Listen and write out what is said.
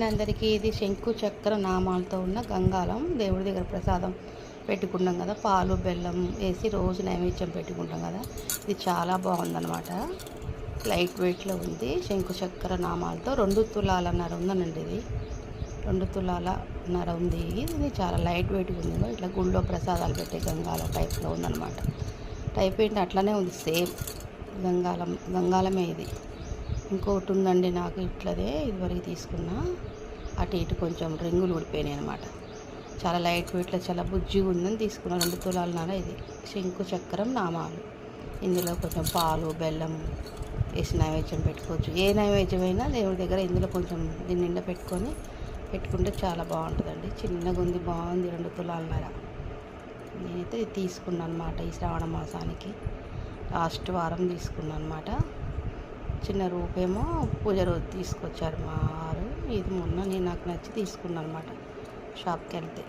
అందరికీ ఇది శంకు చక్ర నామాలతో ఉన్న గంగాలం దేవుడి దగ్గర ప్రసాదం పెట్టుకుంటాం కదా. పాలు బెల్లం వేసి రోజు నైవేద్యం పెట్టుకుంటాం కదా. ఇది చాలా బాగుందనమాట లైట్ వెయిట్లో ఉంది. శంకు చక్ర నామాలతో రెండు తులాల నర ఉందనండి ఇది. రెండు తులాల నర ఉంది. ఇది చాలా లైట్ వెయిట్గా ఉంది. ఇట్లా గుళ్ళో ప్రసాదాలు పెట్టే గంగాలం టైప్లో ఉందన్నమాట. టైప్ ఏంటి? అట్లానే ఉంది. సేమ్ గంగాలం గంగాలమే ఇది. ఇంకొకటి ఉందండి నాకు ఇట్లదే ఇదివరకు తీసుకున్నా. అటు ఇటు కొంచెం రింగులు ఊడిపోయినాయి అనమాట చాలా లైట్ వెయిట్లో చాలా బుజ్జిగా ఉందని తీసుకున్నా. రెండు తులాలన్నర ఇది. శంకు చక్రం నామాలు. ఇందులో కొంచెం పాలు బెల్లం వేసి నైవేద్యం పెట్టుకోవచ్చు. ఏ నైవేద్యమైనా దేవుడి దగ్గర ఇందులో కొంచెం దీని నిండా పెట్టుకొని పెట్టుకుంటే చాలా బాగుంటుందండి. చిన్నగా ఉంది బాగుంది రెండు తులాలన్నర నేనైతే తీసుకున్నాను అనమాట ఈ శ్రావణ మాసానికి. లాస్ట్ వారం తీసుకున్నాను అనమాట చిన్న రూపేమో పూజ రోజు తీసుకొచ్చారు మా వారు. ఇది మొన్న నేను నాకు నచ్చి తీసుకున్నాను అనమాట షాప్కి వెళ్తే